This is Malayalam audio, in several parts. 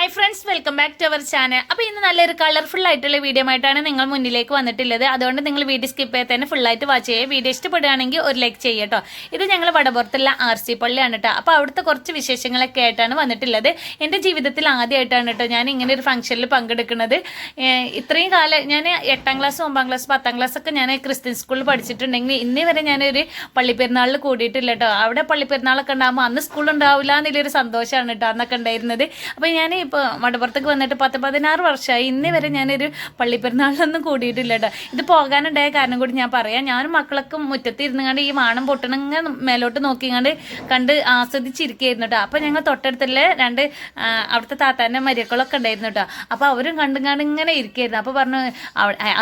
Hi friends welcome back to our channel അപ്പോൾ ഇന്ന് നല്ലൊരു കളർഫുൾ ആയിട്ടുള്ള വീഡിയോ ആയിട്ടാണ് നിങ്ങൾ മുന്നിലേക്ക് വന്നിട്ടുള്ളത്. അതുകൊണ്ട് നിങ്ങൾ വീഡിയോ സ്കിപ്പ് ചെയ്ത് തന്നെ ഫുള്ളായിട്ട് വാച്ച് ചെയ്യുക. വീഡിയോ ഇഷ്ടപ്പെടുകയാണെങ്കിൽ ഒരു ലൈക്ക് ചെയ്യട്ടോ ഇത് ഞങ്ങൾ വടപുറത്തുള്ള ആർ സി പള്ളിയാണ് കേട്ടോ അപ്പോൾ അവിടുത്തെ കുറച്ച് വിശേഷങ്ങളൊക്കെ ആയിട്ടാണ് വന്നിട്ടുള്ളത്. എന്റെ ജീവിതത്തിൽ ആദ്യമായിട്ടാണ് കേട്ടോ ഞാൻ ഇങ്ങനെ ഒരു ഫംഗ്ഷനിൽ പങ്കെടുക്കുന്നത്. ഇത്രയും കാലം ഞാൻ എട്ടാം ക്ലാസ് ഒമ്പതാം ക്ലാസ് പത്താം ക്ലാസ് ഒക്കെ ഞാൻ ക്രിസ്ത്യൻ സ്കൂളിൽ പഠിച്ചിട്ടുണ്ടെങ്കിൽ ഇന്നേ വരെ ഞാനൊരു പള്ളിപ്പെരുന്നാളിൽ കൂടിയിട്ടില്ല കേട്ടോ അവിടെ പള്ളിപ്പെരുന്നാളൊക്കെ ഉണ്ടാകുമ്പോൾ അന്ന് സ്കൂൾ ഉണ്ടാവില്ല എന്നുള്ളൊരു സന്തോഷമാണ് കേട്ടോ അന്നൊക്കെ ഉണ്ടായിരുന്നത്. അപ്പോൾ ഞാൻ ഇപ്പോൾ മടപ്പുറത്തേക്ക് വന്നിട്ട് പത്ത് പതിനാറ് വർഷമായി. ഇന്നേ വരെ ഞാനൊരു പള്ളിപ്പെരുന്നാളിലൊന്നും കൂടിയിട്ടില്ല കേട്ടോ ഇത് പോകാനുണ്ടായ കാരണം കൂടി ഞാൻ പറയാം. ഞാനും മക്കളൊക്കെ മുറ്റത്ത് ഇരുന്നുകൊണ്ട് ഈ മാണം പൊട്ടണങ്ങ മേലോട്ട് നോക്കിങ്ങാണ്ട് കണ്ട് ആസ്വദിച്ചിരിക്കുകയായിരുന്നു കേട്ടോ അപ്പോൾ ഞങ്ങൾ തൊട്ടടുത്തുള്ള രണ്ട് അവിടുത്തെ താത്താന്റെ മരിയക്കളൊക്കെ ഉണ്ടായിരുന്നു കേട്ടോ അപ്പോൾ അവരും കണ്ടുങ്ങാണ്ട് ഇങ്ങനെ ഇരിക്കുകയായിരുന്നു അപ്പോൾ പറഞ്ഞു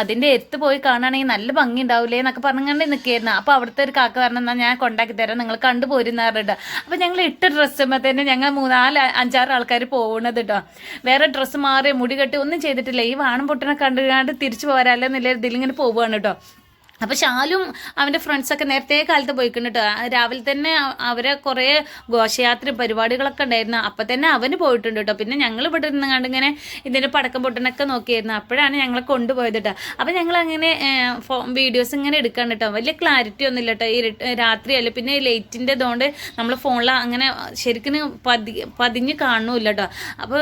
അതിന്റെ എത്ത് പോയി കാണുകയാണെങ്കിൽ നല്ല ഭംഗി ഉണ്ടാവില്ലേ എന്നൊക്കെ പറഞ്ഞുകൊണ്ട് നിൽക്കുകയായിരുന്നു അപ്പോൾ അവിടുത്തെ ഒരു കാക്ക പറഞ്ഞു എന്നാൽ ഞാൻ കൊണ്ടാക്കി തരാം. നിങ്ങൾ കണ്ടുപോരുന്ന അപ്പോൾ ഞങ്ങൾ ഇട്ട ഡ്രസ്സുമ്പോൾ തന്നെ ഞങ്ങൾ മൂന്നാൽ അഞ്ചാറ് ആൾക്കാർ പോകുന്നത് കേട്ടോ വേറെ ഡ്രസ്സ് മാറി മുടി കെട്ടി ഒന്നും ചെയ്തിട്ടില്ല. ഈ വാണം പൊട്ടിനെ കണ്ടുകൊണ്ട് തിരിച്ചു പോരാല്ലോ എന്നുള്ള ഇതിലിങ്ങനെ പോവുകയാണ് കേട്ടോ. അപ്പോൾ ഷാലും അവന്റെ ഫ്രണ്ട്സൊക്കെ നേരത്തെ കാലത്ത് പോയിക്കുന്നു രാവിലെ തന്നെ അവരെ കുറേ ഘോഷയാത്ര പരിപാടികളൊക്കെ ഉണ്ടായിരുന്നു. അപ്പൊ തന്നെ അവന് പോയിട്ടുണ്ട് കേട്ടോ പിന്നെ ഞങ്ങൾ ഇവിടെ ഇരുന്ന് കണ്ട് ഇങ്ങനെ ഇതിന്റെ പടക്കം പൊട്ടനൊക്കെ നോക്കിയായിരുന്നു. അപ്പോഴാണ് ഞങ്ങളെ കൊണ്ടുപോയത് കേട്ടോ അപ്പൊ ഞങ്ങൾ അങ്ങനെ വീഡിയോസ് ഇങ്ങനെ എടുക്കാൻ കേട്ടോ വലിയ ക്ലാരിറ്റി ഒന്നും ഇല്ല കേട്ടോ ഈ രാത്രി രാത്രിയല്ല. പിന്നെ ലൈറ്റിന്റെ ഇതുകൊണ്ട് നമ്മൾ ഫോണിൽ അങ്ങനെ ശരിക്കും പതി പതിഞ്ഞ് കാണുമില്ല കേട്ടോ അപ്പോൾ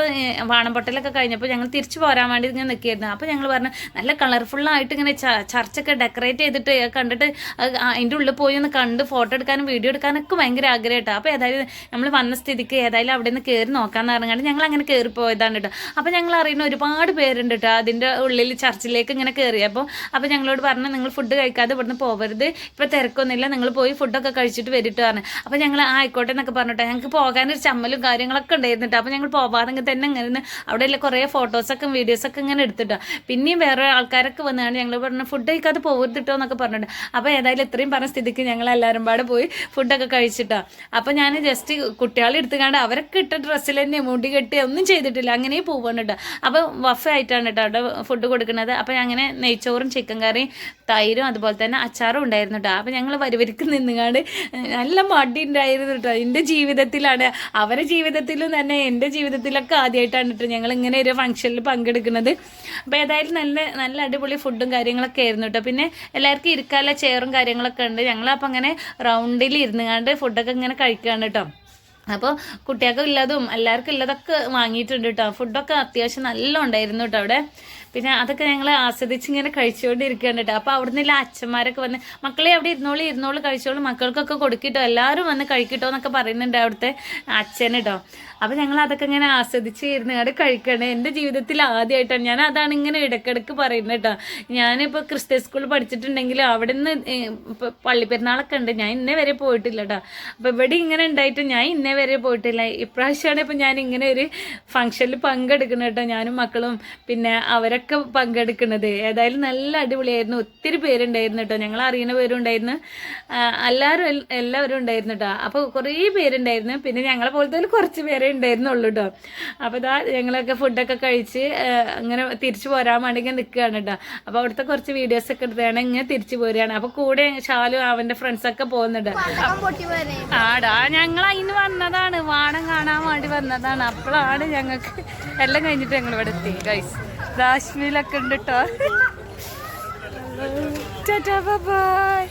വാണംപൊട്ടലൊക്കെ കഴിഞ്ഞപ്പോൾ ഞങ്ങൾ തിരിച്ചു പോരാൻ വേണ്ടി ഇങ്ങനെ നിൽക്കുകയായിരുന്നു. അപ്പോൾ ഞങ്ങൾ പറഞ്ഞു നല്ല കളർഫുള്ളായിട്ട് ഇങ്ങനെ ചർച്ചൊക്കെ ഡെക്കറേറ്റ് ചെയ്തിട്ട് കണ്ടിട്ട് അത് അതിന്റെ ഉള്ളിൽ പോയി ഒന്ന് കണ്ട് ഫോട്ടോ എടുക്കാനും വീഡിയോ എടുക്കാനൊക്കെ ഭയങ്കര ആഗ്രഹമായിട്ടോ അപ്പോൾ ഏതായാലും നമ്മൾ വന്ന സ്ഥിതിക്ക് ഏതായാലും അവിടെ നിന്ന് കയറി നോക്കാമെന്ന് പറഞ്ഞാൽ ഞങ്ങൾ അങ്ങനെ കയറി പോയതാണ് കേട്ടോ. അപ്പോൾ ഞങ്ങൾ അറിയുന്ന ഒരുപാട് പേരുണ്ട് കേട്ടോ അതിന്റെ ഉള്ളിൽ ചർച്ചിലേക്ക് ഇങ്ങനെ കയറി അപ്പോൾ ഞങ്ങളോട് പറഞ്ഞു നിങ്ങൾ ഫുഡ് കഴിക്കാതെ ഇവിടുന്ന് പോകരുത് ഇപ്പോൾ തിരക്കൊന്നുമില്ല. നിങ്ങൾ പോയി ഫുഡൊക്കെ കഴിച്ചിട്ട് വരിട്ട് പറഞ്ഞു. അപ്പോൾ ഞങ്ങൾ ആയിക്കോട്ടെ എന്നൊക്കെ പറഞ്ഞിട്ട് ഞങ്ങൾക്ക് പോകാനൊരു ചമ്മലും കാര്യങ്ങളൊക്കെ ഉണ്ടായിരുന്നു കേട്ടോ. അപ്പോൾ ഞങ്ങൾ പോകാതെങ്കിൽ തന്നെ ഇങ്ങനെ അവിടെയുള്ള കുറേ ഫോട്ടോസൊക്കെ വീഡിയോസൊക്കെ ഇങ്ങനെ എടുത്തിട്ടോ. പിന്നെയും വേറെ ആൾക്കാരൊക്കെ വന്നാണ് ഞങ്ങൾ പറഞ്ഞു ഫുഡ് കഴിക്കാതെ പോകരുത് എന്നൊക്കെ പറഞ്ഞിട്ട് അപ്പോൾ ഏതായാലും ഇത്രയും പറഞ്ഞ സ്ഥിതിക്ക് ഞങ്ങൾ എല്ലാവരും പാടെ പോയി ഫുഡൊക്കെ കഴിച്ചിട്ടാണ് അപ്പോൾ ഞാൻ ജസ്റ്റ് കുട്ടികളെ എടുത്തുകൊണ്ട് അവരൊക്കെ ഇട്ട ഡ്രസ്സിൽ തന്നെ മുടി കെട്ടി ഒന്നും ചെയ്തിട്ടില്ല. അങ്ങനെ പോവാണ് കേട്ടോ അപ്പോൾ വഫ ആയിട്ടാണ് കേട്ടോ അവിടെ ഫുഡ് കൊടുക്കുന്നത്. അപ്പോൾ അങ്ങനെ നെയ്ച്ചോറും ചിക്കൻ കറിയും തൈരും അതുപോലെ തന്നെ അച്ചാറും ഉണ്ടായിരുന്നു കേട്ടോ അപ്പോൾ ഞങ്ങൾ വരുവരിക്ക് നിന്നുകൊണ്ട് നല്ല മടി ഉണ്ടായിരുന്നു കേട്ടോ എന്റെ ജീവിതത്തിലാണ്. അവരെ ജീവിതത്തിലും തന്നെ എന്റെ ജീവിതത്തിലൊക്കെ ആദ്യമായിട്ടാണ് കേട്ടോ ഞങ്ങൾ ഇങ്ങനെ ഒരു ഫംഗ്ഷനിൽ പങ്കെടുക്കുന്നത്. അപ്പോൾ ഏതായാലും നല്ല നല്ല അടിപൊളി ഫുഡും കാര്യങ്ങളൊക്കെ ആയിരുന്നു കേട്ടോ പിന്നെ എല്ലാവർക്കും ഇരിക്കാനുള്ള ചെയറും കാര്യങ്ങളൊക്കെ ഉണ്ട്. ഞങ്ങളപ്പോൾ അങ്ങനെ റൗണ്ടിൽ ഇരുന്നുകാണ്ട് ഫുഡൊക്കെ ഇങ്ങനെ കഴിക്കുകയാണ് കേട്ടോ അപ്പോൾ കുട്ടികൾക്ക് ഉള്ളതും എല്ലാവർക്കും ഉള്ളതൊക്കെ വാങ്ങിയിട്ടുണ്ട് കേട്ടോ ഫുഡൊക്കെ അത്യാവശ്യം നല്ല ഉണ്ടായിരുന്നു കേട്ടോ അവിടെ. പിന്നെ അതൊക്കെ ഞങ്ങൾ ആസ്വദിച്ച് ഇങ്ങനെ കഴിച്ചുകൊണ്ടിരിക്കുകയാണ് കേട്ടോ. അപ്പോൾ അവിടെ നിന്നുള്ള അച്ഛന്മാരൊക്കെ വന്ന് മക്കളെ അവിടെ ഇരുന്നോളി ഇരുന്നോളി കഴിച്ചോളൂ മക്കൾക്കൊക്കെ കൊടുക്കിട്ടോ എല്ലാവരും വന്ന് കഴിക്കിട്ടോ എന്നൊക്കെ പറയുന്നുണ്ട് അവിടുത്തെ അച്ഛൻ കേട്ടോ. അപ്പോൾ ഞങ്ങൾ അതൊക്കെ ഇങ്ങനെ ആസ്വദിച്ച് ഇരുന്ന് അവിടെ കഴിക്കണേ. എന്റെ ജീവിതത്തിൽ ആദ്യമായിട്ടാണ് ഞാൻ അതാണ് ഇങ്ങനെ ഇടയ്ക്കിടയ്ക്ക് പറയുന്നത് കേട്ടോ. ഞാനിപ്പോൾ ക്രിസ്ത്യൻ സ്കൂളിൽ പഠിച്ചിട്ടുണ്ടെങ്കിലും അവിടെ നിന്ന് പള്ളിപ്പെരുന്നാളൊക്കെ ഉണ്ട്. ഞാൻ ഇന്നേ വരെ പോയിട്ടില്ല കേട്ടോ. അപ്പോൾ ഇവിടെ ഇങ്ങനെ ഉണ്ടായിട്ട് ഞാൻ ഇന്നേ വരെ പോയിട്ടില്ല. ഇപ്രാവശ്യമാണ് ഇപ്പോൾ ഞാൻ ഇങ്ങനെ ഒരു ഫംഗ്ഷനിൽ പങ്കെടുക്കുന്നത് കേട്ടോ. ഞാനും മക്കളും പിന്നെ അവരൊക്കെ പങ്കെടുക്കുന്നത് ഏതായാലും നല്ല അടിപൊളിയായിരുന്നു. ഒത്തിരി പേരുണ്ടായിരുന്നു കേട്ടോ ഞങ്ങൾ അറിയുന്ന പേരുണ്ടായിരുന്നു ഉണ്ടായിരുന്നു. എല്ലാവരും എല്ലാവരും ഉണ്ടായിരുന്നു കേട്ടോ അപ്പോൾ കുറേ പേരുണ്ടായിരുന്നു. പിന്നെ ഞങ്ങളെ പോലത്തെ കുറച്ച് പേരേ ഉണ്ടായിരുന്നുള്ളൂ കേട്ടോ അപ്പോൾ ഇതാ ഞങ്ങളൊക്കെ ഫുഡൊക്കെ കഴിച്ച് അങ്ങനെ തിരിച്ചു പോരാൻ വേണ്ടി ഇങ്ങനെ നിൽക്കുകയാണ് കേട്ടോ അപ്പോൾ അവിടുത്തെ കുറച്ച് വീഡിയോസ് ഒക്കെ എടുത്താണ് ഇങ്ങനെ തിരിച്ചു പോരുകയാണ് അപ്പോൾ കൂടെ ഷാലു ഫ്രണ്ട്സ് ഒക്കെ പോകുന്നുണ്ട് ആടാ ഞങ്ങൾ അതിന് വന്നതാണ്. വാണം കാണാൻ വേണ്ടി വന്നതാണ്. അപ്പോഴാണ് ഞങ്ങൾക്ക് എല്ലാം കഴിഞ്ഞിട്ട് ഞങ്ങൾ ഇവിടെ എത്തി. ഗൈസ് രാശ്മിയിലൊക്കെ ഉണ്ട് കേട്ടോ ബൈ.